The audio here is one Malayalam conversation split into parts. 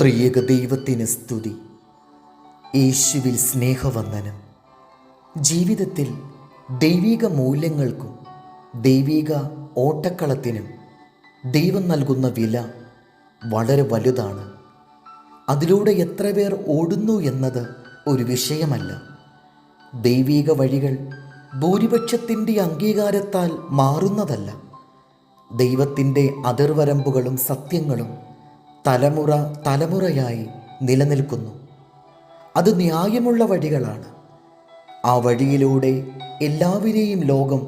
ത്രിയേക ദൈവത്തിന് സ്തുതി. യേശുവിൽ സ്നേഹവന്ദനം. ജീവിതത്തിൽ ദൈവിക മൂല്യങ്ങൾക്കും ദൈവിക ഓട്ടക്കളത്തിനും ദൈവം നൽകുന്ന വില വളരെ വലുതാണ്. അതിലൂടെ എത്ര പേർ ഓടുന്നു എന്നത് ഒരു വിഷയമല്ല. ദൈവിക വഴികൾ ഭൂരിപക്ഷത്തിന്റെ അംഗീകാരത്താൽ മാറുന്നതല്ല. ദൈവത്തിന്റെ അതിർവരമ്പുകളും സത്യങ്ങളും തലമുറ തലമുറയായി നിലനിൽക്കുന്നു. അത് ന്യായമുള്ള വഴികളാണ്. ആ വഴിയിലൂടെ എല്ലാവരെയും ലോകം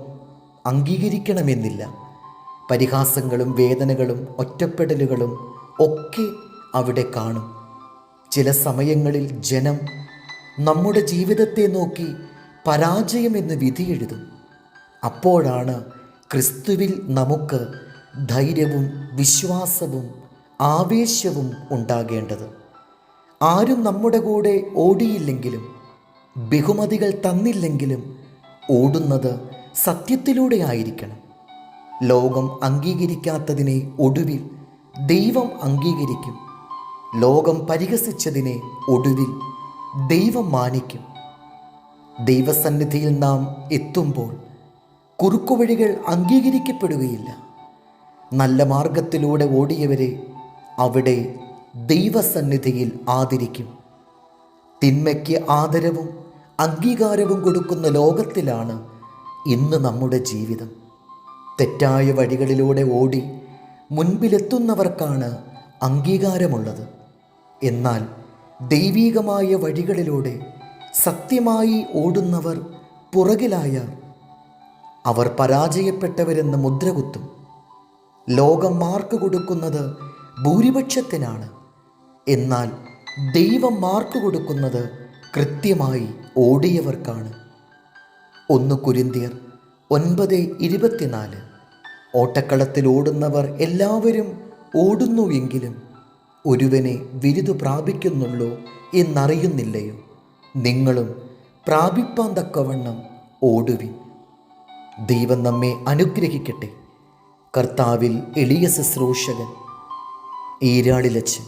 അംഗീകരിക്കണമെന്നില്ല. പരിഹാസങ്ങളും വേദനകളും ഒറ്റപ്പെടലുകളും ഒക്കെ അവിടെ കാണും. ചില സമയങ്ങളിൽ ജനം നമ്മുടെ ജീവിതത്തെ നോക്കി പരാജയമെന്ന് വിധിയെഴുതും അപ്പോഴാണ് ക്രിസ്തുവിൽ നമുക്ക് ധൈര്യവും വിശ്വാസവും ആവേശവും ഉണ്ടാകേണ്ടത്. ആരും നമ്മുടെ കൂടെ ഓടിയില്ലെങ്കിലും ബഹുമതികൾ തന്നില്ലെങ്കിലും ഓടുന്നത് സത്യത്തിലൂടെ ആയിരിക്കണം. ലോകം അംഗീകരിക്കാത്തതിനെ ഒടുവിൽ ദൈവം അംഗീകരിക്കും. ലോകം പരിഹസിച്ചതിനെ ഒടുവിൽ ദൈവം മാനിക്കും. ദൈവസന്നിധിയിൽ നാം എത്തുമ്പോൾ കുറുക്കുവഴികൾ അംഗീകരിക്കപ്പെടുകയില്ല. നല്ല മാർഗത്തിലൂടെ ഓടിയവരെ അവിടെ ദൈവസന്നിധിയിൽ ആദരിക്കും. തിന്മയ്ക്ക് ആദരവും അംഗീകാരവും കൊടുക്കുന്ന ലോകത്തിലാണ് ഇന്ന് നമ്മുടെ ജീവിതം. തെറ്റായ വഴികളിലൂടെ ഓടി മുൻപിലെത്തുന്നവർക്കാണ് അംഗീകാരമുള്ളത്. എന്നാൽ ദൈവീകമായ വഴികളിലൂടെ സത്യമായി ഓടുന്നവർ പുറകിലായാൽ അവർ പരാജയപ്പെട്ടവരെന്ന് മുദ്രകുത്തും. ലോകം മാർക്ക് കൊടുക്കുന്നത് ഭൂരിപക്ഷത്തിനാണ്. എന്നാൽ ദൈവം മാർക്ക് കൊടുക്കുന്നത് കൃത്യമായി ഓടിയവർക്കാണ്. ഒന്ന് കുരിന്തിയർ ഒൻപത് ഇരുപത്തിനാല്. ഓട്ടക്കളത്തിൽ ഓടുന്നവർ എല്ലാവരും ഓടുന്നുവെങ്കിലും ഒരുവനെ വിരുത് പ്രാപിക്കുന്നുള്ളൂ എന്നറിയുന്നില്ലയോ. നിങ്ങളും പ്രാപിപ്പാൻ തക്കവണ്ണം ഓടുവിൻ. ദൈവം നമ്മെ അനുഗ്രഹിക്കട്ടെ. കർത്താവിൽ എളിയ ശുശ്രൂഷകൻ. ഈരാളിലച്ചൻ